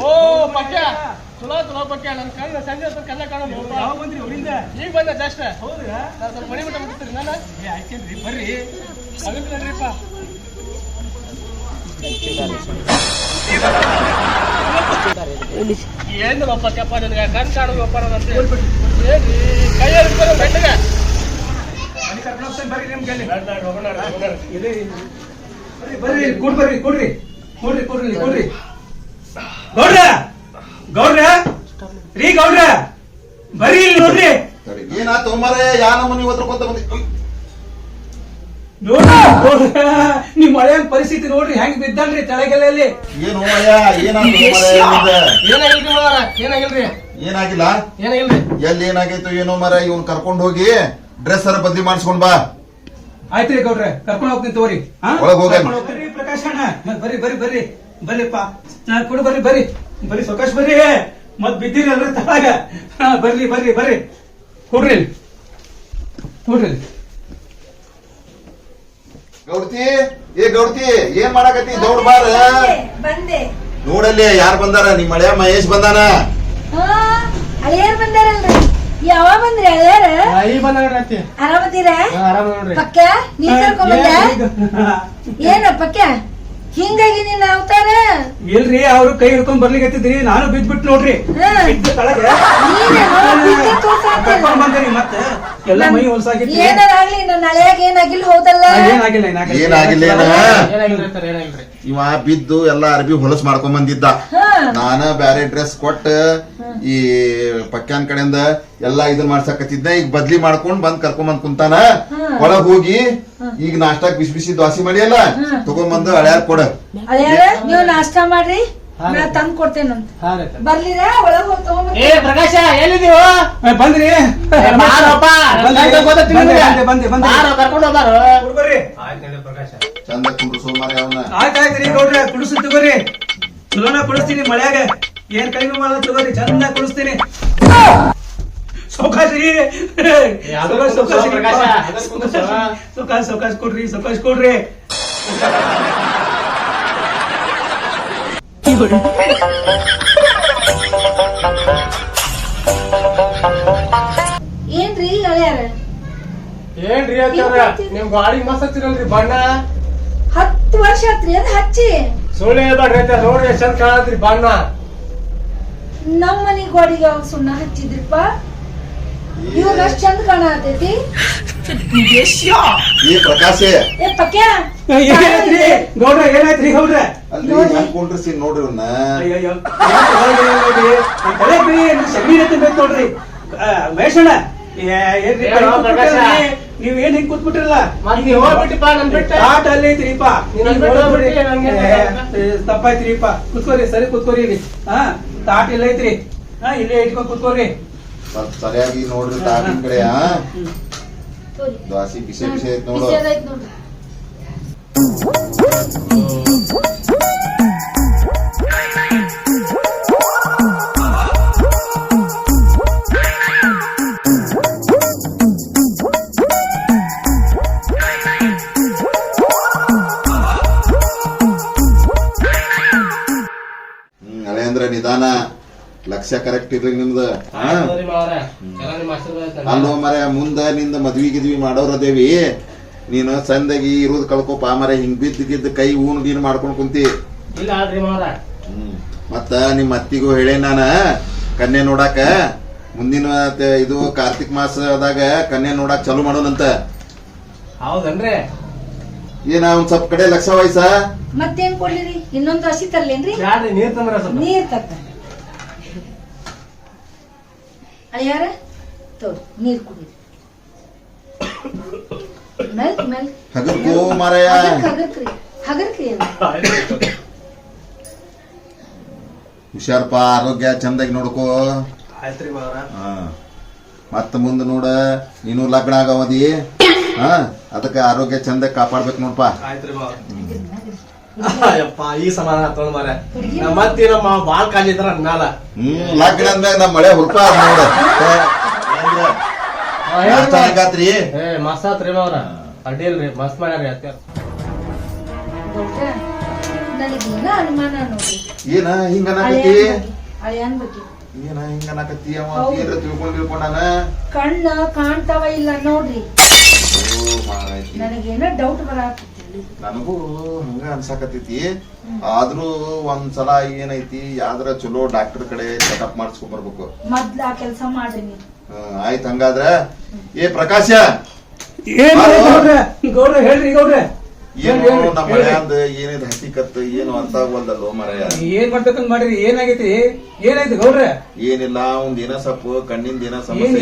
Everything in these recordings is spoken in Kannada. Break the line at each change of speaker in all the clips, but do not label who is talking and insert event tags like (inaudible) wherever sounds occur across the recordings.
ಓ ಪಕ್ಯ ಚಲೋ ಚಲೋ ಪಕ್ಕ ನನ್ನ ಕಣ್ಣು ಸಂಜೆ ಹೊತ್ತು ಕಾಣೋ ಕಾಣೋದು.
ಬಂದ್ರಿ ಅವರಿಂದ
ಈಗ ಬಂದ ಜಸ್ಟ್
ಹೌದ್ರಾ
ನಾನು ಸ್ವಲ್ಪ ಮಣಿ ಮಟ್ಟ ಬಿಡ್ತೀರಿ ನಾನು?
ಏ ಆಯ್ತೇನ್ರಿ ಬರ್ರಿ.
ಅದಕ್ಕೆ ನಡ್ರಿಪ್ಪ ಏನು ಪಕ್ಯಪ್ಪ ನಿನಗೆ ಕಣ್ ಕಾಣೋದು ಒಪ್ಪ ಅಂತ. ಏನ್ರಿ? ಕೈಯಲ್ಲಿ
ಕರ್ಕೊಂಡು ಹೋಗ್ತೇನೆ ಬರ್ರಿ ನಿಮ್ಗೆ. ಬರ್ರಿ ಬರ್ರಿ ಕೂಡ್ ಬರ್ರಿ ಕೊಡ್ರಿ ಕೊಡ್ರಿ ಕೊಡ್ರಿ ಕೊಡ್ರಿ. ಗೌಡ್ರ ಗೌಡ್ರ ರೀ ಗೌಡ್ರ ಬರೀ ಇಲ್ಲಿ ನೋಡ್ರಿ.
ಏನಾತು ಮಾರಾಯ ಯಾ ನಮ್ಮನಿ ಒದ್ರಕೊಂತ ಬಂದಿ? ಉಯ್.
ನೋಡ್ರಿ ಗೌಡ್ರ ನಿಮ್ ಮಳೆ ಪರಿಸ್ಥಿತಿ ನೋಡ್ರಿ ಹೆಂಗ್ ಬಿದ್ದಲ್ರಿ ತಳಗೆಲೆಯಲ್ಲಿ
ಏನು ಮಾಯ ಏನಾತು ನಿಂದ?
ಏನಾಗಿಲ್ರಿ ಮಾರ ಏನಾಗಿಲ್ರಿ?
ಏನಾಗಿಲ್ಲ?
ಏನಾಗಿಲ್ರಿ?
ಎಲ್ಲಿ ಏನಾಗೈತು ಏನೋ ಮರ? ಇವನ್ ಕರ್ಕೊಂಡು ಹೋಗಿ ಡ್ರೆಸ್ ಅರ ಬದ್ಲಿ ಮಾಡಿಸ್ಕೊಂಡ್ ಬಾ.
ಆಯ್ತ್ರಿ ಗೌಡ್ರೆ ಕರ್ಕೊಂಡು ಹೋಗ್ತೀನಿ ತಗೋರಿ?
ಒಳಗ್
ಹೋಗ್ತೀರಿ ಪ್ರಕಾಶ್ ಅಣ್ಣ ಬರ್ರಿ ಬರ್ರಿ ಬರ್ರಿ ಬರ್ರಿಪ್ಪ ನಾ ಕೊಡು ಬರ್ರಿ ಬರ್ರಿ. ಬರೀ ಸೊಕಾಶ್ ಬರ್ರಿ. ಮತ್ ಬಿದ್ದೀರಿ ಅಲ್ರಿ ತಳಗ. ಹಾ, ಬರ್ರಿ ಬರ್ರಿ ಬರ್ರಿ. ಕೊಡ್ರಿ. ಕೊಡ್ರಿ.
ಗೌಡ್ತಿ ಏ ಗೌಡ್ತಿ ಏನ್ ಮಾಡಾಕತ್ತಿ? ದೌಡ್ ಬಾರ.
ಬಂದೆ, ಬಂದೆ.
ನೋಡಲ್ಲಿ ಯಾರ್ ಬಂದಾರ? ನಿಮ್ ಮಳೆಯ ಮಹೇಶ್ ಬಂದಾನ.
ಹಾ ಅಳಿಯರ್ ಬಂದಾರಲ್ರಿ. ಯಾವ ಬಂದ್ರಿ ಅಳಿಯರ್
ಬಂದ
ಆರಾಮದಿರ?
ಆರಾಮ ನೋಡ್ರಿ.
ಪಕ್ಕ ನೀ ಕರ್ಕೊಂಬಂದ ಏನ ಪಕ್ಕ? ಹಿಂಗಾಗಿ ನಿನ್ನ ಅವತಾರ?
ಇಲ್ರಿ ಅವ್ರು ಕೈ ಹಿಡ್ಕೊಂಡ್ ಬರ್ಲಿಕತ್ತಿದ್ರಿ ನಾನು ನೋಡ್ರಿ. ಬಿದ್ದ
ಬಿದ್ದ
ಬಂದ್ರಿ ಮತ್ತೆ. ಎಲ್ಲ ಮೈ ಹೊಲ್ಸಾಗಿತ್ತು.
ಏನಾರ ಆಗ್ಲಿ ನನ್ನ ಹಳೆಯಾಗ ಏನಾಗಿಲ್ಲ ಹೌದಲ್ಲ?
ಏನಾಗಿಲ್ಲ
ಇವ ಬಿದ್ದು ಎಲ್ಲಾ ಅರ್ಬಿ ಹೊಲಸ್ ಮಾಡ್ಕೊಂಡ್ ಬಂದಿದ್ದ. ನಾನ ಬ್ಯಾರೆ ಡ್ರೆಸ್ ಕೊಟ್ಟ ಈ ಪಕ್ಯಾನ್ ಕಡೆಯಿಂದ ಎಲ್ಲಾ ಇದನ್ ಮಾಡ್ಸಕತ್ತಿದ್ದ ಈಗ ಬದ್ಲಿ ಮಾಡ್ಕೊಂಡ್ ಬಂದ್ ಕರ್ಕೊಂಡ್ ಬಂದ್ ಕುಂತಾನ. ಒಳಗ್ ಹೋಗಿ ಈಗ ನಾಷ್ಟಾಕ್ ಬಿಸಿ ಬಿಸಿ ದೋಸೆ ಮಾಡಿಯಲ್ಲ ತಗೊಂಡ್ ಬಂದು ಹಳ್ಯಾರ್ ಕೊಡ.
ಅಳಿಯರ ನೀವು ನಾಷ್ಟ ಮಾಡ್ರಿ ನಾ ತಂದ್ ಕೊಡ್ತೇನಂತ ಬರ್ಲಿರಾ? ಒಳಗ್ ಹೋಗಿ
ಏ ಪ್ರಕಾಶ ಎಲ್ಲಿದೀವ
ಬಂದ್ರಿ.
ಬಾರಪ್ಪ
ಬಂದೆ, ಬಂದೆ, ಬಂದೆ,
ಕರ್ಕೊಂಡು
ಬರ್ರಿ.
ಚಂದ ಅವನ.
ಆಯ್ತಾಯ್ತ್ರಿ ಕುಡಿಸ್ ತಗೋರಿ. ಚಲೋನ ಕುಡಿಸ್ತೀನಿ ಮಳ್ಯಾಗ. ಏನ್ ಕಡಿಮೆ ಮಾಡಲ್ಲ ತಗೋರಿ ಚಂದ ಕುಡಿಸ್ತೀನಿ. ಸೌಕಾಶ್. ರೀ
ಅದು
ಸೌಕಾಶ್, ಸೌಕಾಶ್. ರೀ.
ಪ್ರಕಾಶ, ಅದು ಕುಂದ್ರಿಸು.
ಸೌಕಾಶ್ ಸೌಕಾಶ್ ಕೊಡ್ರಿ ಸೌಕಾಶ್ ಕೊಡ್ರಿ.
ಏನ್ರಿ ಅಳ್ಯಾರ
ಏನ್ರಿ ಅಂತಂದ್ರ ನಿಮ್ ಗಾಡಿ ಮಸ್ತ್ ಹಚ್ಚಿರಲ್ರಿ ಬಣ್ಣ.
ಹತ್ತು ವರ್ಷ ಆತ್ರಿ ಅದ್ ಹಚ್ಚಿ.
ಸುಳ್ಳು ಹೇಳ್ಬೇಡ್ರಿ ಅಂತ ನೋಡ್ರಿ ಎಷ್ಟ್ ಚಂದ ಕಾಣತ್ರಿ ಬಣ್ಣ.
ನಮ್ಮನಿ ಗೋಡಿಗೆ ಅವಾಗ ಸುಣ್ಣ ಹಚ್ಚಿದ್ರಿಪ್ಪ. ಇವಾಗ ಅಷ್ಟ್ ಚಂದ ಕಾಣತೈತಿ
ಈ ಪ್ರಕಾಶೇ.
ಏ ಪಕ್ಯ.
ಏನಾಯ್ತ್ರಿ ಗೌಡ್ರ ಏನಾಯ್ತ್ರಿ ಗೌಡ್ರ?
ಅಲ್ರಿ ಹೆಂಗ್ ಕುಂಡ್ರಿಸಿ ನೋಡ್ರಿ ಇವ್ನ
ಅಯ್ಯಯ್ಯೋ. ಬೇಕು ಮಹೇಶಣ್ಣ? ನೀವ್ ಏನ್ ಹಿಂಗ್ ಕೂತ್ಬಿಟ್ರಲ್ಲ. ಆಟ ಅಲ್ಲಿ ಐತ್ರಿಪ್ಪ ತಪ್ಪಾಯ್ತ್ರಿಪ್ಪ ಕುತ್ಕೋರಿ ಸರಿ ಕುತ್ಕೋರಿ ಇಲ್ಲಿ. ಹಾ ತಾಟ ಇಲ್ಲ ಐತ್ರಿ. ಹಾ ಇಲ್ಲೇ ಇಟ್ಕೊಂಡ್ ಕುತ್ಕೋರಿ.
ಸ್ವಲ್ಪ ಸರಿಯಾಗಿ ನೋಡ್ರಿ ತಾಟಿನ ಕಡೆ ಆ. ದ್ವಾಸಿ ಬಿಸಿ ಬಿಸಿ ಐತ್ ನೋಡು. ಲಕ್ಷ್ಯ ಕರೆಕ್ಟ್ ಇರ್ಲಿ ನಿಮ್ದ. ಅಲ್ಲೋ ಮರ ಮುಂದ ನಿಂದ ಮದ್ವಿ ಗಿದ್ವಿ ಮಾಡೋರದೇವಿ ನೀನು ಸಂದಗಿ ಇರೋದ್ ಕಳ್ಕೊಪ ಮರ ಹಿಂಗ್ ಬಿದ್ದ ಗಿದ್ದ ಕೈ ಊನ್ ಗೀನ್ ಮಾಡ್ಕೊಂಡ್ ಕುಂತಿ. ಮತ್ತ ನಿಮ್ ಅತ್ತಿಗೂ ಹೇಳೇ ನಾನ? ಕನ್ಯೆ ನೋಡಾಕ? ಮುಂದಿನ ತ- ಇದು ಕಾರ್ತಿಕ್ ಮಾಸದಾಗ ಕನ್ಯೆ ನೋಡಾಕ್ ಚಾಲು ಮಾಡೋಣಂತ
ಹೌದನ್ರಿ?
ಏನ ಒಂದ್ ಸ್ವಲ್ಪ ಕಡೆ ಲಕ್ಷ ವಯಸ್ಸ
ಮತ್ತೇನ್ ಕೊಡ್ಲಿರಿ? ಇನ್ನೊಂದು ಹಸಿ ತರ್ಲೇನ್ರಿ?
ನೀರ್ ತಂದ್ರ
ನೀರ್ ತಕ್ಕ ಅಳಿಯಾರ ತೋರಿ ನೀರ್ ಕುಡೀರಿ ಮೆಲ್ಕ್ ಮೆಲ್ಕ್.
ಹಗರ್ಕೋ ಮಾರಾಯ.
ಹಗರ್ಕ್ ಹಗರ್ಕ್ರಿ ಹಗರ್ಕ್ರಿ.
ಹುಷಾರಪ್ಪ ಆರೋಗ್ಯ ಚಂದಾಗಿ ನೋಡ್ಕೋ.
ಆಯ್ತ್ರಿ ಮಾವ್ರ.
ಹಾ. ಮತ್ತ ಮುಂದ ನೋಡ ನೀನು ಲಗ್ನ ಆಗವದಿ ಹಾ ಅದಕ್ಕೆ ಆರೋಗ್ಯ ಚಂದ ಕಾಪಾಡ್ಬೇಕು ನೋಡ್ಪಾ.
ಆಯ್ತ್ರಿ ಮಾವ್ರ. (laughs)
ಯಪ್ಪ ಈ ಸಮಾಧಾನ ತೊಗೊಂಡ್ ಮಾರ ನಮ್ಮ ನಮ್ಮ ಬಾಳ್ ಕಾಲಿದ್ರ ಮ್ಯಾಲ.
ಹ್ಮ್ ಲಗ್ನ ಅಂದ್ಮ್ಯಾಗ ನಮ್ಮ ಮಳೆ ಹುರ್ಪ ನೋಡ. ನಾಷ್ಟಾ ಹೆಂಗಾತ್ರಿ
ಏ ಮಸ್ತ್ ಆತ್ರಿ ಮಾವ್ರ. ಅಡ್ಡಿಲ್ರಿ ಮಸ್ತ್ ಮಾಡ್ಯಾರಿ ಅತ್ಯಾರ
ಅನುಮಾನ
ಏನ ಹಿಂಗ ಅನ್ನಕತ್ತಿ?
ಅಳಿಯನ್ ಬಗ್ಗೆ.
ಏನ ಹಿಂಗ ಅನ್ನಕತ್ತಿ ಅವ?
ಹೌದು.
ಏನ್ರ ತಿಳ್ಕೊಂಡ್ ತಿಳ್ಕೊಂಡಾನ?
ಕಣ್ಣ ಕಾಣ್ತಾವ ಇಲ್ಲ ನೋಡ್ರಿ. ನನಗೇನ ಡೌಟ್ ಬರಾಕತ್ತಿ
ನನಗೂ ಹಂಗ ಅನ್ಸಾಕತ್ತೈತಿ. ಆದ್ರೂ ಒಂದ್ಸಲ ಏನೈತಿ ಯಾವ್ದ್ರ ಚಲೋ ಡಾಕ್ಟರ್ ಕಡೆ ಚೆಕಪ್ ಮಾಡಿಸ್ಕೊಂಡ್ ಬರ್ಬೇಕು.
ಮೊದ್ಲ ಆ ಕೆಲಸ ಮಾಡ್ರಿ ನೀವು.
ಆಯ್ತ್ ಹಂಗಾದ್ರ. ಏ ಪ್ರಕಾಶ
ಏನ್ ಗೌಡ್ರೆ ಹೇಳ್ರಿ ಗೌಡ್ರೆ.
ಏನು ನಮ್ಮ. ಮಳ್ಯಾಂದ ಏನಿದ್ ಹಸಿಕತ್ ಏನು ಅಂತ ಹೋಲ್ದಲ್ಲೋ ಮರೆಯ
ಏನ್ ಮಾಡ್ಬೇಕಂತ ಮಾಡ್ರಿ ಏನಾಗೈತಿ ಏನಾಯ್ತು ಗೌಡ್ರ?
ಏನಿಲ್ಲ ಒಂದ್ ಏನ ಸಪ್ಪು ಕಣ್ಣಿಂದ ಏನ ಸಮಸ್ಯೆ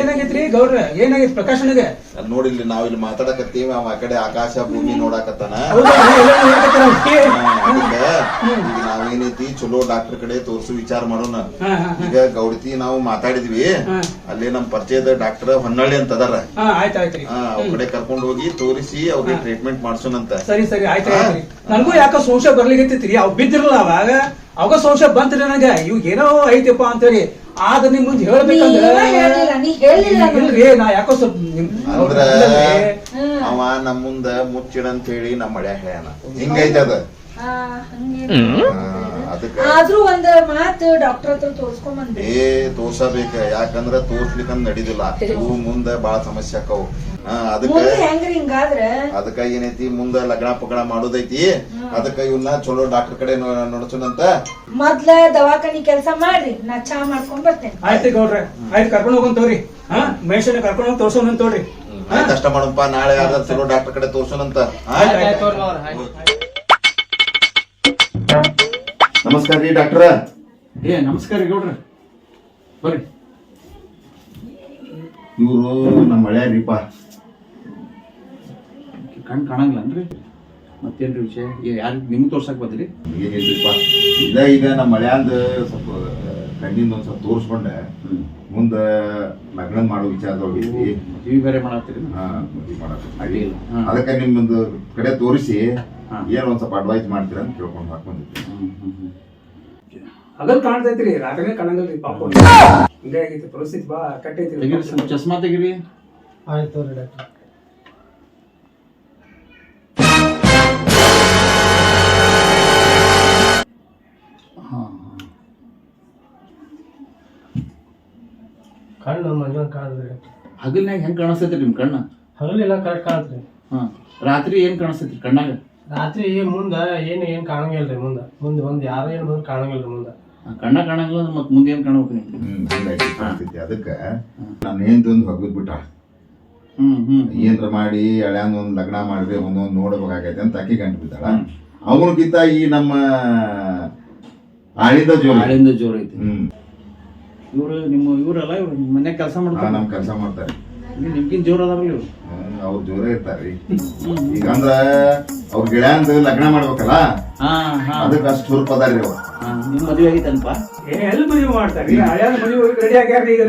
ಏನಾಗೈತ್ರಿ ಗೌಡ್ರೆ? ಏನಾಗೈತಿ ಪ್ರಕಾಶನಿಗೆ
ನೋಡಿಲ್ಲಿ ನಾವ್ ಇಲ್ಲಿ ಮಾತಾಡಕತ್ತೀವಿ ಅವ ಆ ಕಡೆ ಆಕಾಶ ಭೂಮಿ ನೋಡಾಕತ್ತಾನ. ಈಗ ನಾವೇನೈತಿ ಚಲೋ ಡಾಕ್ಟರ್ ಕಡೆ ತೋರ್ಸು ವಿಚಾರ ಮಾಡೋಣ. ಈಗ ಗೌಡತಿ ನಾವು ಮಾತಾಡಿದ್ವಿ. ಅಲ್ಲಿ ನಮ್ ಪರಿಚಯದ ಡಾಕ್ಟರ್ ಹೊನ್ನಾಳಿ ಅಂತ ಅದಾರ
ಹಾ ಆಯ್ತು ಆಯ್ತ್ರಿ
ಹಾ ಅವ್ರ ಕಡೆ ಕರ್ಕೊಂಡ್ ಹೋಗಿ ತೋರಿಸಿ ಅವ್ರಿಗೆ ಟ್ರೀಟ್ಮೆಂಟ್ ಮಾಡ್ಸೋಣಂತ
ಸರಿ ಸರಿ ಆಯ್ತು ನನಗೂ ಯಾಕೋ ಸಂಶಯ ಬರ್ಲಿಕ್ಕೆ ಅವ್ ಬಿದ್ದಿರಲ್ಲ ಅವಾಗ? ಅವಾಗ ಸಂಶಯ ಬಂತ್ರಿ ನನಗ. ಇವ್ ಏನೋ ಐತಿಪ್ಪ ಅಂತೇಳಿ. ಆದ್ರೆ ನಿಮ್ ಮುಂದೆ ಹೇಳ್ಬೇಕಂದ್ರೆ
ನೀ
ಯಾಕೋ ಸ್ವಲ್ಪ.
ಅವ ನಮ್ ಮುಂದ ಮುಚ್ಚಿಡಂತ ಹೇಳಿ ನಮ್ಮ ಮಳೆ ಹೇಳ್ಯಾನ. ಹಿಂಗೈತೆ ಅದ.
ಆದ್ರೂ ಒಂದ್ ಮಾತು ಡಾಕ್ಟರ್ ಹತ್ರ ತೋರ್ಸ್ಕೊಂಡ್ ಬಂದ್ರಿ.
ಏ ತೋರ್ಸಬೇಕ. ಯಾಕಂದ್ರ ತೋರ್ಸ್ಲಿಕ್ಕಂದ್ ನಡೀದಿಲ್ಲ. ಇವು ಮುಂದ ಬಾಳ ಸಮಸ್ಯೆ ಆಕಾವು ಹಾ ಅದಕ್ಕ ಅದಕ್ಕ ಏನೈತಿ? ಮುಂದ ಲಗ್ನ ಪಗಣ ಮಾಡೋದೈತಿ ಅದಕ್ಕ ಇವನ್ನ ಚಲೋ ಡಾಕ್ಟರ್ ಕಡೆ ನಡ್ಸೋಣಂತ.
ಮೊದ್ಲ ದವಾಖಾನಿ ಕೆಲಸ ಮಾಡ್ರಿ ನಾ ಚಾ ಮಾಡ್ಕೊಂಡ್ ಬರ್ತೇನೆ.
ಆಯ್ತು ಗೌಡ್ರೆ ಆಯ್ತು ಕರ್ಕೊಂಡು ಹೋಗೋಣ ತೋರಿ. ಹಾ ಮನುಷ್ಯನ ಕರ್ಕೊಂಡು ಹೋಗಿ ತೋರ್ಸೋಣ ತೋರಿ.
ಕಷ್ಟ ಮಾಡಪ್ಪ ನಾಳೆ ಆದ್ರೆ ಚಲೋ ಡಾಕ್ಟರ್ ಕಡೆ ತೋರ್ಸೋಣಂತ. ಹಾ?
ಆಯ್ತ್, ಆಯ್ತ್.
ಆಯ್ತು ತೋರಿ ಆಯ್ತು.
ನಮಸ್ಕಾರ ರೀ ಡಾಕ್ಟರ್.
ಏ ನಮಸ್ಕಾರ ರೀ ಗೌಡ್ರ. ಬರ್ರಿ.
ಇವರು ನಮ್ಮ ಮಳ್ಯ ರೀಪ
ಕಣ್ ಕಾಣಂಗಿಲ್ಲನ್ರಿ ಮತ್ತೇನ್ರಿ ವಿಷಯ? ಯಾರು ನಿಮ್ಗೆ ತೋರ್ಸಕ್ ಬಂದ್ರಿ?
ಇದ ಈಗ ನಮ್ಮ ಮಳೆಯಂದು ಸ್ವಲ್ಪ ಕಣ್ಣಿಂದ ಒಂದ್ ಸ್ವಲ್ಪ ತೋರಿಸ್ಕೊಂಡೆ. ಮುಂದ ಲಗ್ನ ಮಾಡೋ ವಿಚಾರದೊಳಗೆ
ಟಿವಿ ಬೇರೆ ಮಾಡತ್ತೀರಿ?
ಹಾ. ಅದಕ್ಕ ನಿಮ್ಮೊಂದು ಕಡೆ ತೋರಿಸಿ ಏನು ಒಂದ್ ಸ್ವಲ್ಪ ಅಡ್ವೈಸ್ ಮಾಡ್ತೀರಾ ಅಂತ ಕೇಳ್ಕೊಂಡು ಹಾಕೊಂಡಿದ್ವಿ
ಹಗಲ್ ಕಾಣ್ತೈತ್ರಿ ರಾತ್ರಿನೇ ಕಾಣಂಗಲ್ರಿ ಪಾಪ. ಹಿಂಗಾಗೈತಿ ಪರಿಸ್ಥಿತಿ ಬಾ ಕಟ್ಟೈತಿ
ಚಸ್ಮಾ ತೆಗಿರಿ.
ಆಯ್ತು ರೀ ಡಾಕ್ಟರ್. ಕಣ್ಣು ಮಂಜಾನ್ ಕಾಣದ್ರಿ
ಹಗಲ್ನಾಗ ಹೆಂಗ್ ಕಾಣಿಸ್ತೈತಿ ನಿಮ್ ಕಣ್ಣ?
ಹಗಲಿಲ್ಲ ಕರೆಕ್ಟ್ ಕಾಣತ್ರಿ
ಹಾ ರಾತ್ರಿ ಏನ್ ಕಾಣಿಸ್ತೈತಿ ಕಣ್ಣಾಗ?
ರಾತ್ರಿ ಮುಂದ ಏನ್ ಏನ್ ಕಾಣಂಗಿಲ್ರಿ ಮುಂದ? ಮುಂದ್ ಒಂದ್ ಯಾರು ಏನ್ ಬಂದ್ ಕಾಣಂಗಿಲ್ರಿ ಮುಂದ?
ಆ, ಕಣ್ಣ ಕಾಣಂಗಿಲ್ಲ ಮತ್ತೆ ಮತ್ ಮುಂದೆ ಏನ್ ಕಾಣಬೇಕು ನಿಮ್ಗೆ?
ಹ್ಮ್ ಹಂಗಾಗಿ ಕಾಣ್ತೈತಿ ಅದಕ್ಕ ನಾನು ಏನ್ ತಂದು ಹೊಗದ್ ಬಿಟ್ಟ?
ಹ್ಮ್ ಹ್ಮ್
ಏನ್ರ ಮಾಡಿ ಹಳ್ಯಾಂದ ಒಂದ್ ಲಗ್ನ ಮಾಡ್ರಿ ಒಂದೊಂದ್ ನೋಡ್ಬೇಕಾಗೈತೆ ಅಂತ ಅಕ್ಕಿ ಗಂಟು ಬಿದ್ದಾಳ. ಅವನಿಗಿಂತ ಈ ನಮ್ಮ ಆಳಿಂದ ಜೋರ
ಆಳಿಂದ ಜೋರ್ ಐತಿ.
ಹ್ಮ್.
ಇವ್ರು ನಿಮ್ಮ ಇವರಲ್ಲ ಇವ್ರು ನಿಮ್ಮ ಮನ್ಯಾಗ ಕೆಲಸ ಮಾಡ್ತಾರೆ?
ನಮ್ ಕೆಲಸ ಮಾಡ್ತಾರೆ.
ನಿಮ್ಗಿನ್ ಜೋರ್ ಅದಾರಲ್ಲ ಇವ್ರು.
ಅವ್ರು ಜೋರ ಇರ್ತಾರ್ರಿ ಈಗ ಅಂದ್ರ ಅವ್ರ ಅಂತ ಲಗ್ನ ಮಾಡ್ಬೇಕಲ್ಲ?
ಹಾ ಹಾ.
ಅದಕ್ಕೆ ಅಷ್ಟು ಹುರುಪ್ ಅದಾರ್ರಿ ಅವ್ರು
ನಿಮ್ ಮದ್ವೆ ಆಗೈತನಪ್ಪ
ಏ ಎಲ್ಲಿ ಮದುವೆ ಮಾಡ್ತಾರ್ರಿ ಹಳ್ಯಾನ ಮದುವೆ ರೆಡಿ ಆಗ್ಯಾರ್ರಿ ಈಗ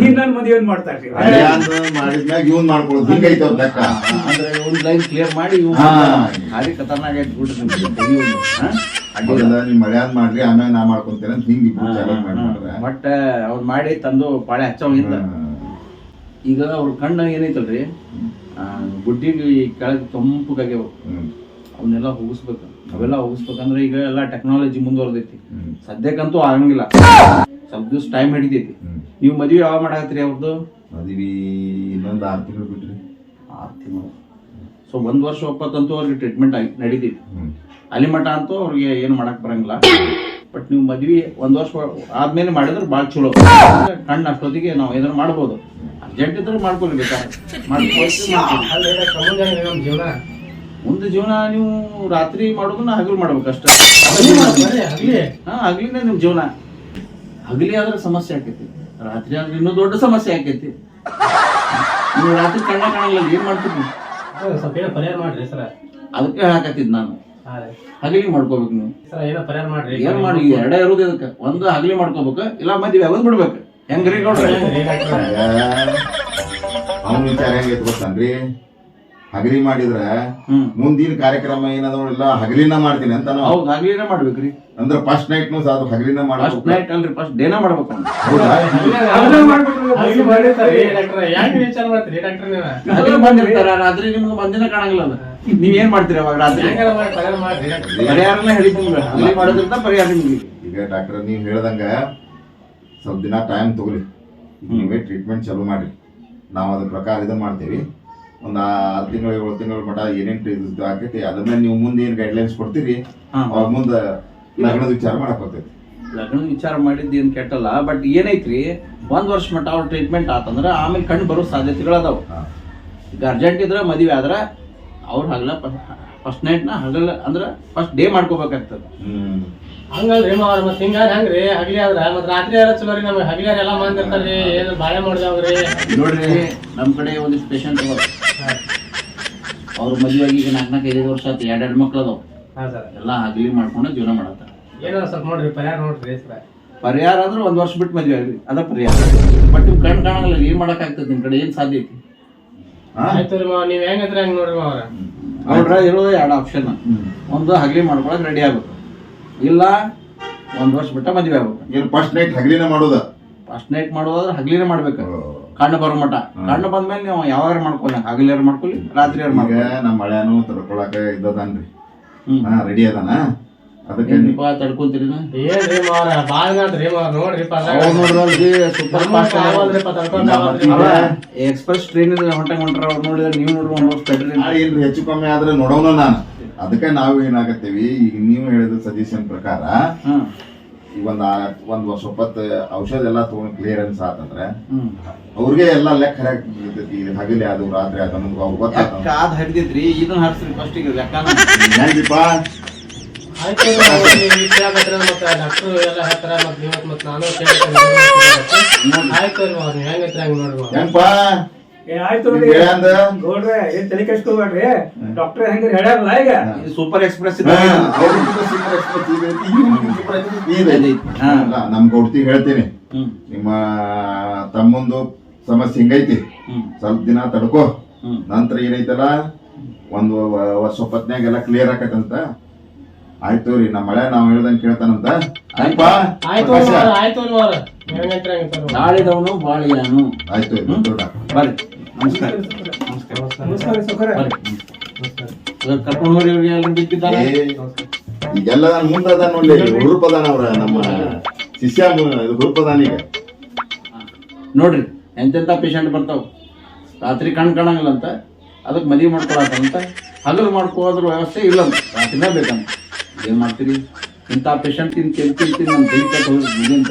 ಈಗ ನನ್ ಮದುವೆ ಮಾಡ್ತಾರ್ರಿ
ಹಳ್ಯಾಂದ ಮಾಡಿದ್ಮ್ಯಾಗ ಇವನ್ ಮಾಡ್ಕೊಳ್ಳೋದು ಹಿಂಗೈತೆ ಅವ್ರ ಲೆಕ್ಕ.
ಅಂದ್ರೆ ಒಂದು ಲೈನ್ ಕ್ಲಿಯರ್ ಮಾಡಿ ಇವ್ನು
ಹಾ.
ಭಾರಿ ಖತರ್ನಾಕ್ ಐತಿ ಬಿಡ್ರಿ? ಅಡ್ಡಿಲ್ಲ.
ನಿಮ್ ಹಳ್ಯಾಂದ್ ಮಾಡ್ರಿ ಆಮೇಲೆ ನಾ ಮಾಡ್ಕೊಂತೇನೆ ಅಂತ ಹಿಂಗ್ ಇಬ್ರು ಚಾಲೆಂಜ್ ಮಾಡಿ ಮಾಡಿದ್ರೆ.
ಬಟ್ ಅವ್ರು ಮಾಡಿ ತಂದು ಪಾಳೆ ಹಚ್ಚೋಂಗಿಲ್ಲ ಈಗ ಅವ್ರ ಕಣ್ಣು ಏನೈತಲ್ರಿ? ಗುಡ್ಡಿಗೆ ಈ ಕೆಳಗೆ
ತಂಪುಗಾಗ್ಯಾವ
ಅವನ್ನೆಲ್ಲ ಹೋಗಿಸ್ಬೇಕು. ಅವೆಲ್ಲ ಹೋಗಿಸ್ಬೇಕಂದ್ರೆ ಈಗ ಎಲ್ಲ ಟೆಕ್ನಾಲಜಿ ಮುಂದುವರೆದೈತಿ. ಸದ್ಯಕ್ಕಂತೂ ಆಗಂಗಿಲ್ಲ. ಸ್ವಲ್ಪ ದಿವ್ಸ ಟೈಮ್ ಹಿಡಿತೈತಿ. ನೀವು ಮದ್ವೆ ಯಾವಾಗ ಮಾಡಾಕತ್ರಿ ಅವ್ರದ್ದು
ಮದ್ವಿ ಇನ್ನೊಂದು ಆರು ತಿಂಗಳು ಬಿಟ್ರಿ.
ಆರು ತಿಂಗಳು. ಸೊ ಒಂದು ವರ್ಷ ಒಪ್ಪತ್ತಂತೂ ಅವ್ರಿಗೆ ಟ್ರೀಟ್ಮೆಂಟ್ ನಡೀತೈತಿ.
ಹ್ಮ್.
ಅಲ್ಲಿ ಮಠ ಅಂತೂ ಅವ್ರಿಗೆ ಏನು ಮಾಡಕ್ ಬರಂಗಿಲ್ಲ. ಬಟ್ ನೀವು ಮದ್ವಿ ಒಂದು ವರ್ಷ ಆದ್ಮೇಲೆ ಮಾಡಿದ್ರೆ ಭಾಳ ಚಲೋ. ಕಣ್ಣು ಅಷ್ಟೊತ್ತಿಗೆ ನಾವು ಏನಾದ್ರು ಮಾಡ್ಬೋದು. ಅರ್ಜೆಂಟ್ ಇದ್ರೆ ಮಾಡ್ಕೊಳ್ತೀವಿ, ಮಾಡ್ಕೊಳ್ಳಿ.
ಜೀವನ
ಮುಂದೆ ಜೀವನ ನೀವು ರಾತ್ರಿ ಮಾಡೋದನ್ನ ಹಗಲು ಮಾಡ್ಬೇಕು ಅಷ್ಟೇ. ಹಾ ಹಗಲಿನೇ ನಿಮ್ ಜೀವನ. ಹಗಲಿ ಆದ್ರೆ ಸಮಸ್ಯೆ ಆಕೈತಿ. ರಾತ್ರಿ ಆದ್ರೆ ಇನ್ನೂ ದೊಡ್ಡ ಸಮಸ್ಯೆ ಆಕೈತಿ. ನೀವು ರಾತ್ರಿ ಕಣ್ಣ ಕಾಣಲ್ಲ ಏನ್ ಮಾಡ್ತೀರಿ
ಸ್ವಲ್ಪ ಏನೋ ಪರಿಹಾರ ಮಾಡ್ರಿ ಸರ.
ಅದಕ್ಕೆ ಹೇಳಕತ್ತಿದ್ ನಾನು. ಹಗಲಿ ಮಾಡ್ಕೋಬೇಕು ನೀವು.
ಸರ ಏನೋ ಪರಿಹಾರ ಮಾಡ್ರಿ.
ಏನ್ ಮಾಡಿ ಎರಡೇ ಇರೋದು ಇದಕ್ಕೆ ಒಂದು ಹಗಲಿ ಮಾಡ್ಕೋಬೇಕು ಇಲ್ಲ ಮದ್ವೆ ಆಗೋದ್ ಬಿಡ್ಬೇಕು? ಹೆಂಗ್ರಿ
ನೋಡ್ರಿ?
ಅವ್ನ ವಿಚಾರ ಹೆಂಗೈತೆ ಗೊತ್ತನ್ರಿ? ಹಗಲಿ ಮಾಡಿದ್ರೆ ಮುಂದಿನ ಕಾರ್ಯಕ್ರಮ ಏನದಲ್ಲ ಹಗಲಿನ ಮಾಡ್ತೀನಿ ಅಂತ ನಾವು.
ಹೌದು ಹಗಲಿನ ಮಾಡ್ಬೇಕ್ರಿ.
ಅಂದ್ರೆ ಫಸ್ಟ್ ನೈಟ್ ನು ಸಾಧು ಹಗಲಿನ
ಫಸ್ಟ್
ಮಾಡ್ಬೇಕು
ನೈಟ್ ಅಲ್ರಿ ಫಸ್ಟ್ ಡೇನ ಮಾಡ್ಬೇಕು ಅವ್ನು.
ಹೌದಾ?
ಅದನ್ನ ಮಾಡ್ಬಿಟ್ರೆ
ಹಗಲು ಮಾಡಿರ್ತಾರೆ, ಡಾಕ್ಟ್ರೆ. ಯಾಕೆ ವಿಚಾರ ಮಾಡ್ತೀರಿ ಡಾಕ್ಟ್ರೆ ನೀವು?
ಹಗಲು ಬಂದಿರ್ತಾರ ರಾತ್ರಿ ನಿಮ್ಗೆ ಬಂದಿನ ಕಾಣಂಗಿಲ್ಲ ಅದು. ನೀವ್ ಏನ್ ಮಾಡ್ತೀರಿ ಅವಾಗ ರಾತ್ರಿ?
ಹೆಂಗಾರ ಮಾಡಿ ಪರಿಹಾರ ಮಾಡ್ರಿ ಡಾಕ್ಟ್ರೆ.
ಪರಿಹಾರನ ಹೇಳಿದ್ದೀನಿ ಹಗಲಿ ಮಾಡೋದ್ರಿಂದ ಪರಿಹಾರ ನಿಮ್ಗೆ.
ಈಗ ಡಾಕ್ಟರ್ ನೀವು ಹೇಳ್ದಂಗ ಸ್ವಲ್ಪ ದಿನ ಟೈಮ್ ತಗೊಳ್ಳಿ. ನೀವೇ ಟ್ರೀಟ್ಮೆಂಟ್ ಚಾಲೂ ಮಾಡ್ರಿ. ನಾವು ಅದ್ರ ಪ್ರಕಾರ ಇದನ್ನ ಮಾಡ್ತೀವಿ. ಒಂದು ಆರು ತಿಂಗಳು ಏಳು ತಿಂಗಳ ಮಟ ಏನೇನು ಇದು ಆಕೈತಿ ಅದನ್ನ ಮೇಲೆ ನೀವು ಮುಂದೆ ಏನು ಗೈಡ್ಲೈನ್ಸ್ ಕೊಡ್ತೀರಿ. ಅವಾಗ ಮುಂದೆ ಲಗ್ನದ ವಿಚಾರ ಮಾಡಕ್ ಹೋಗ್ತೈತಿ
ಲಗ್ನ ವಿಚಾರ ಮಾಡಿದ್ದು ಏನು ಕೆಟ್ಟಲ್ಲ ಬಟ್ ಏನೈತ್ರಿ ಒಂದ್ ವರ್ಷ ಮಟ್ಟ ಅವ್ರ ಟ್ರೀಟ್ಮೆಂಟ್ ಆತಂದ್ರ ಆಮೇಲೆ ಕಣ್ಣು ಬರೋ ಸಾಧ್ಯತೆಗಳು ಅದಾವ. ಈಗ ಅರ್ಜೆಂಟ್ ಇದ್ರ ಮದುವೆ ಆದ್ರ ಅವ್ರು ಹಗಲ ಫಸ್ಟ್ ನೈಟ್ನ ಹಗಲ ಅಂದ್ರ ಫಸ್ಟ್ ಡೇ ಮಾಡ್ಕೋಬೇಕಾಗ್ತದೆ.
ಹ್ಮ್.
ಹಂಗಲ್ರಿ ಅವ್ರ ಮತ್ತೆ ಹಿಂಗಾರ ಹೆಂಗ್ರಿ ಹಗಲಿ ಆದ್ರ ಮತ್ ರಾತ್ರಿ ಎಲ್ಲ ಚಲೋ ರೀ ನಮ್ಗೆ ಹಗಲಿ ಎಲ್ಲ ಮಂದಿರ್ತಾರ್ರಿ ಏನು ಬಾಳೆ ಮಾಡಿದವ್ರಿ
ನೋಡ್ರಿ ನಮ್ ಕಡೆ ಒಂದಿಷ್ಟು ಪೇಷಂಟ್ ಅವ್ರ ಮದುವೆಯಾಗಿ ಈಗ ನಾಲ್ಕು ನಾಲ್ಕು ಐದೈದು ವರ್ಷ ಆಯ್ತು. ಎರಡು ಎರಡು ಮಕ್ಳು ಅದಾವ
ಹಾ ಸರ್.
ಎಲ್ಲ ಹಗಲಿ ಮಾಡ್ಕೊಂಡು ಜೀವನ ಮಾಡತ್ತಾರ
ಏನೋ ಸ್ವಲ್ಪ ನೋಡ್ರಿ ಪರಿಹಾರ ನೋಡ್ರಿ ಸರ್.
ಪರಿಹಾರ ಅಂದ್ರೆ ಒಂದ್ ವರ್ಷ ಬಿಟ್ಟು ಮದ್ವೆ ಆಗ್ರಿ ಅದ ಪರಿಹಾರ. ಬಟ್ ನಿಮ್ ಕಣ್ ಕಾಣಲ್ಲ ಏನ್ ಮಾಡಕ್ ಆಗ್ತದೆ ನಿಮ್ ಕಡೆ? ಏನ್ ಸಾಧ್ಯ ಐತಿ?
ಆಯ್ತು ರೀ ಮಾವ ಹೆಂಗ್ ಹೆಂಗಂದ್ರೆ ಹಂಗ್ ನೋಡ್ರಿ
ನೋಡ್ರ ಇರೋದು ಎರಡು ಆಪ್ಷನ್ ಒಂದು ಹಗಲಿ ಮಾಡ್ಕೊಳಕ್ ರೆಡಿ ಆಗ್ಬೇಕು. ಇಲ್ಲ ಒಂದ್ ವರ್ಷ ಬಿಟ್ಟ ಮದ್ವೆ ಆಗ್ಬೇಕು.
ಏನು ಫಸ್ಟ್ ನೈಟ್ ಹಗಲಿನ ಮಾಡೋದ?
ಫಸ್ಟ್ ನೈಟ್ ಮಾಡೋದಾದ್ರೆ ಹಗಲಿನೇ ಮಾಡ್ಬೇಕು. ಕಣ್ಣು ಬರೋ ಮಟ ಕಣ್ಣು ಬಂದ್ಮೇಲೆ ನೀವು ಯಾವಾಗ ಮಾಡ್ಕೊಳ್ಳಿ ಹಗಲಿಯಾರು ಮಾಡ್ಕೊಳ್ಳಿ ರಾತ್ರಿ
ಈಗ
ಮಾಡ್ಕೊಳ್ಳಿ
ನಮ್ಮ ಮಳೆನು ತಡ್ಕೊಳಕ ಇದ್ದದನ್ರಿ.
ಹ್ಮ್.
ಹಾ ರೆಡಿ ಅದಾನ? ಅದಕ್ಕೆ
ಏನ್ರಿಪ್ಪ ತಡ್ಕೊಂತೀರಿ ಎಕ್ಸ್ಪ್ರೆಸ್ ಟ್ರೈನ್ ಹೊಂಟಂಗ್ ಹೊಂಟ್ರ ಅವ್ರು ನೋಡಿದ್ರೆ ನೀವು ನೋಡ್ರಿ ಒಂದ್
ಇಲ್ರಿ ಹೆಚ್ಚು ಕಮ್ಮಿ ಆದ್ರೆ ನೋಡೋಣ ನಾನು. ಅದಕ್ಕೆ ನಾವು ಏನಾಗತ್ತೀವಿ ಈಗ ನೀವು ಹೇಳಿದ ಸಜೆಷನ್ ಪ್ರಕಾರ
ಹ್ಮ್
ಈಗ ಒಂದ್ ಆ- ಒಂದ್ ವರ್ಷ ಹೊತ್ತು ಔಷಧ ಎಲ್ಲ ತಗೊಂಡ್ ಕ್ಲಿಯರೆನ್ಸ್ ಆತಂದ್ರೆ ಅವ್ರಿಗೆ ಎಲ್ಲ ಲೆಕ್ಕ ಹರಕ್ ಬಿಡ್ತೈತಿ. ಇದು ಹಗಲಿ ಅದು ರಾತ್ರಿ ಅದು ಅನ್ನೋದು ಅವ್ರು ಗೊತ್ತಾಗ್ತದೆ.
ಕಾದ್ ಹರಿದಿದ್ರಿ ಇದನ್ನ ಹರ್ಸ್ರಿ ಫಸ್ಟ್ ಈಗ ಲೆಕ್ಕನ
ಹೆಂಗಿಪ್ಪ
ಆಯ್ತು ಡಾಕ್ಟ್ರು ಎಲ್ಲ ಹೇಳ್ತಾರ ನೀವ್ ನಾನು ಆಯ್ತು
ಹೆಂಗಪ್ಪ
ಡಾಕ್ಟರ್ ಹೆಂಗ ಹೇಳ್ಯಾರಲ್ಲ ಈಗ?
ಇದು ಸೂಪರ್ ಎಕ್ಸ್ಪ್ರೆಸ್
ಐತಿ.
ಹಾ.
ನಮ್ ಗೌಡ್ತಿ ಹೇಳ್ತೀನಿ. ನಿಮ್ಮ ತಮ್ಮಂದು ಸಮಸ್ಯೆ ಹಿಂಗೈತಿ. ಸ್ವಲ್ಪ ದಿನ ತಡ್ಕೋ. ನಂತರ ಏನೈತಲ್ಲ? ಒಂದು ವರ್ಷ ಒಪ್ಪತ್ನ್ಯಾಗ ಎಲ್ಲ ಕ್ಲಿಯರ್ ಆಕತ್ತಂತ. ಆಯ್ತು ರೀ ನಮ್ಮ ಮಳೆ ನಾವು ಹೇಳ್ದಂಗೆ ಕೇಳ್ತಾನಂತ.
ಆಯ್ತು.
ನಾಳಿದವನು ಬಾಳಿಯಾನು.
ಆಯ್ತು.
ಬರ್ರಿ. ನಮಸ್ಕಾರ. ನಮಸ್ಕಾರ
ಸೌಕರ್ಯ
ಕರ್ಕೊಂಡು ಹೋಗಿ ಇವ್ರಿಗೆ ಎಲ್ರು ಬಿದ್ದಿದ್ದಾರೆ
ಈಗೆಲ್ಲ ನಾನು ಮುಂದೆ ಅದಾನ ನೋಡಿ ಹುಡುಗರು ಅವರ ನಮ್ಮ ಶಿಷ್ಯ ಹುಡುಗ ಅದಾನ ಈಗ.
ನೋಡ್ರಿ ಎಂತೆಂತ ಪೇಷಂಟ್ ಬರ್ತಾವ? ರಾತ್ರಿ ಕಣ್ ಕಾಣಂಗಿಲ್ಲ ಅಂತ ಅದಕ್ಕೆ ಮದುವೆ ಮಾಡ್ಕೊಳತ್ತಂತ ಹಗಲು ಮಾಡ್ಕೋದ್ರ ವ್ಯವಸ್ಥೆ ಇಲ್ಲ ಅಂತ. ರಾತ್ರಿನೇ ಬೇಕಂತ ಏನ್ ಮಾಡ್ತೀರಿ? ಇಂಥ ಪೇಷಂಟ್ ತಿಂತ ತಿಂತೀನಿ ನಮ್ಮ ಕೈ ಕಟ್ಟು ಹೋಗಿ ಅಂತ.